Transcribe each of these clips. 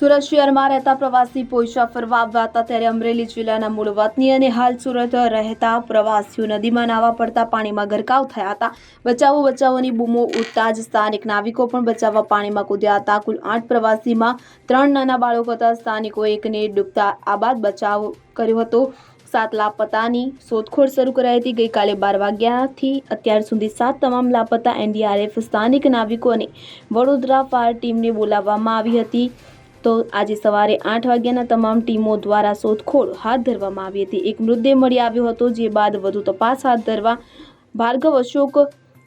સુરત શહેરમાં રહેતા પ્રવાસી પોઈચા ફરવા આવ્યા હતા ત્યારે અમરેલી જિલ્લાના મૂળ વતની અને હાલ સુરત રહેતા પ્રવાસીઓ નદીમાં નાવા પડતા પાણીમાં ગરકાવ થયા હતા. બચાવો, બચાવોની બૂમો ઉઠતા જ સ્થાનિક નાવિકો પણ બચાવવા પાણીમાં કૂદ્યા હતા. કુલ આઠ પ્રવાસીમાં ત્રણ નાના બાળકો હતા. સ્થાનિકો એકને ડૂબતા આ બાદ બચાવ કર્યો હતો. સાત લાપતાની શોધખોળ શરૂ કરાઈ હતી. ગઈકાલે બાર વાગ્યાથી અત્યાર સુધી સાત તમામ લાપતા એનડીઆરએફ સ્થાનિક નાવિકો અને વડોદરા ફાયર ટીમને બોલાવવામાં આવી હતી. તો આજે સવારે આઠ વાગ્યાના તમામ ટીમો દ્વારા શોધખોળ હાથ ધરવામાં આવી હતી. એક મૃતદેહ મળી આવ્યો હતો, જે બાદ વધુ તપાસ હાથ ધરવા ભાર્ગવ અશોક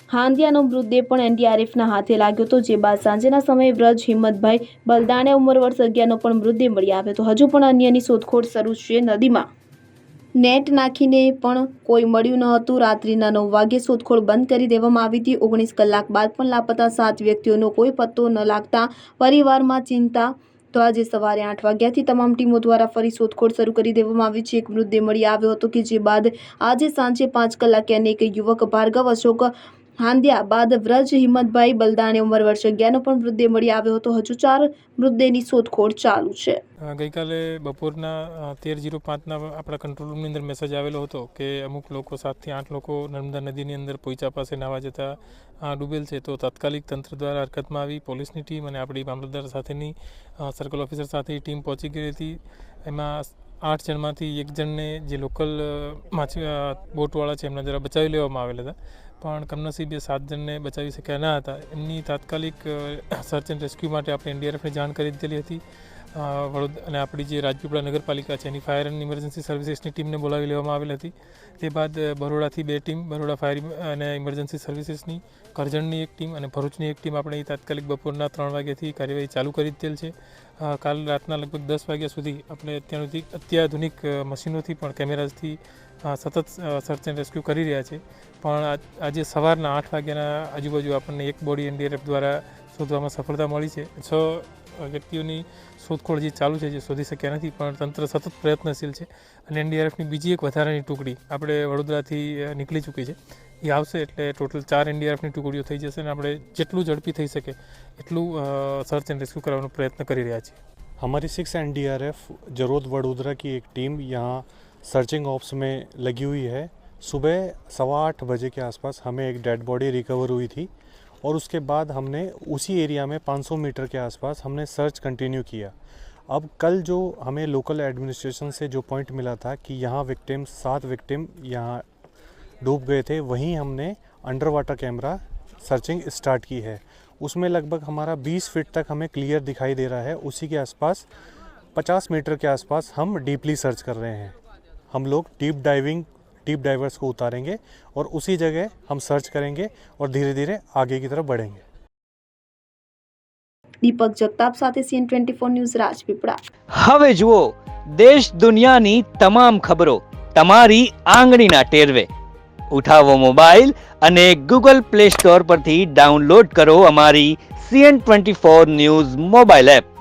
હાંદિયાનો મૃતદેહ પણ એનડીઆરએફના હાથે લાગ્યો હતો, જે બાદ સાંજના સમયે વ્રજ હિંમતભાઈ બલદાણે ઉંમર વર્ષ અગિયારનો પણ મૃતદેહ મળી આવ્યો હતો. હજુ પણ અન્યની શોધખોળ શરૂ છે નદીમાં. નેટ નાખીને પણ કોઈ મળ્યું ન હતું. રાત્રિના નવ વાગે શોધખોળ બંધ કરી દેવામાં આવી હતી. ઓગણીસ કલાક બાદ પણ લાપતા સાત વ્યક્તિઓનો કોઈ પત્તો ન લાગતા પરિવારમાં ચિંતા તો આજે સવારે આઠ વાગ્યાથી તમામ ટીમો દ્વારા ફરી શોધખોળ શરૂ કરી દેવામાં આવી છે. એક મૃતદેહ મળી આવ્યો હતો કે જે બાદ આજે સાંજે પાંચ કલાકે અનેક યુવક, ભાર્ગવ, અશોક હાંદ્યા બાદ વ્રજ હિંમતભાઈ બલદાને ઉંમર વર્ષ અગિયારનો પણ મૃતદેહ મળી આવ્યો હતો. હજુ ચાર મૃતદેહની શોધખોળ ચાલુ છે. ગઈકાલે બપોરના તેર જીરો પાંચના આપણા કંટ્રોલ રૂમની અંદર મેસેજ આવેલો હતો કે અમુક લોકો સાતથી આઠ લોકો નર્મદા નદીની અંદર પોઈચા પાસે નાવા જતા ડૂબેલ છે. તો તાત્કાલિક તંત્ર દ્વારા હરકતમાં આવી પોલીસની ટીમ અને આપણી મામલતદાર સાથેની સર્કલ ઓફિસર સાથે ટીમ પહોંચી ગઈ હતી. એમાં આઠ જણમાંથી એક જણને જે લોકલ માછી બોટવાળા છે, એમના દ્વારા બચાવી લેવામાં આવેલા હતા. પણ કમનસીબે સાત જણને બચાવી શક્યા ન હતા. એમની તાત્કાલિક સર્ચ એન્ડ રેસ્ક્યુ માટે આપણે એનડીઆરએફને જાણ કરી દીધેલી હતી. અ, વડોદ અને આપણી જે રાજપીપળા નગરપાલિકા છે એની ફાયર એન્ડ ઇમરજન્સી સર્વિસીસની ટીમને બોલાવી લેવામાં આવેલી હતી. તે બાદ બરોડાથી બે ટીમ બરોડા ફાયર અને ઇમરજન્સી સર્વિસીસની કરજણની એક ટીમ અને ભરૂચની એક ટીમ આપણે તાત્કાલિક બપોરના ત્રણ વાગ્યાથી કાર્યવાહી ચાલુ કરી દીધેલ છે. કાલ રાતના લગભગ દસ વાગ્યા સુધી આપણે અત્યારથી અત્યાધુનિક મશીનોથી પણ કેમેરાઝથી સતત સર્ચ એન્ડ રેસ્ક્યુ કરી રહ્યા છે. પણ આજે સવારના આઠ વાગ્યાના આજુબાજુ આપણને એક બોડી એનડીઆરએફ દ્વારા શોધવામાં સફળતા મળી છે છ અ, વ્યક્તિઓની શોધખોળ જે ચાલુ છે જે શોધી શક્યા નથી પણ તંત્ર સતત પ્રયત્નશીલ છે અને એનડીઆરએફની બીજી એક વધારાની ટુકડી આપણે વડોદરાથી અ, નીકળી ચૂકી છે એ આવશે એટલે ટોટલ ચાર એનડીઆરએફની ટુકડીઓ થઈ જશે અને આપણે જેટલું ઝડપી થઈ શકે એટલું સર્ચ એન્ડ રેસ્ક્યુ કરવાનો પ્રયત્ન કરી રહ્યા છીએ हमारी six N D R F Jarod Vadodara की एक टीम यहाँ सर्चिंग ऑप्स में लगी हुई है सुबह सवा आठ बजे के आसपास हमें एक डेड बॉडी रिकवर हुई थी और उसके बाद हमने उसी एरिया में 500 मीटर के आसपास हमने सर्च कंटिन्यू किया। अब कल जो हमें लोकल एडमिनिस्ट्रेशन से जो पॉइंट मिला था कि यहाँ विक्टिम सात विक्टिम यहाँ डूब गए थे, वहीं हमने under water camera searching start की है। उसमें लगभग हमारा 20 फीट तक हमें क्लियर दिखाई दे रहा है। उसी के आसपास 50 मीटर के आसपास हम डीपली सर्च कर रहे हैं। हम लोग डीप डाइविंग डीप डाइवर्स को उतारेंगे और उसी जगह हम सर्च करेंगे और धीरे धीरे आगे की तरफ बढ़ेंगे દીપક જગતાપ સાથે CN twenty four news Rajpipla હવે જુઓ દેશ દુનિયાની તમામ ખબરો તમારી આંગળીના ટેરવે ઉઠાવો મોબાઈલ અને ગૂગલ પ્લે સ્ટોર પરથી ડાઉનલોડ કરો અમારી CN twenty four news mobile app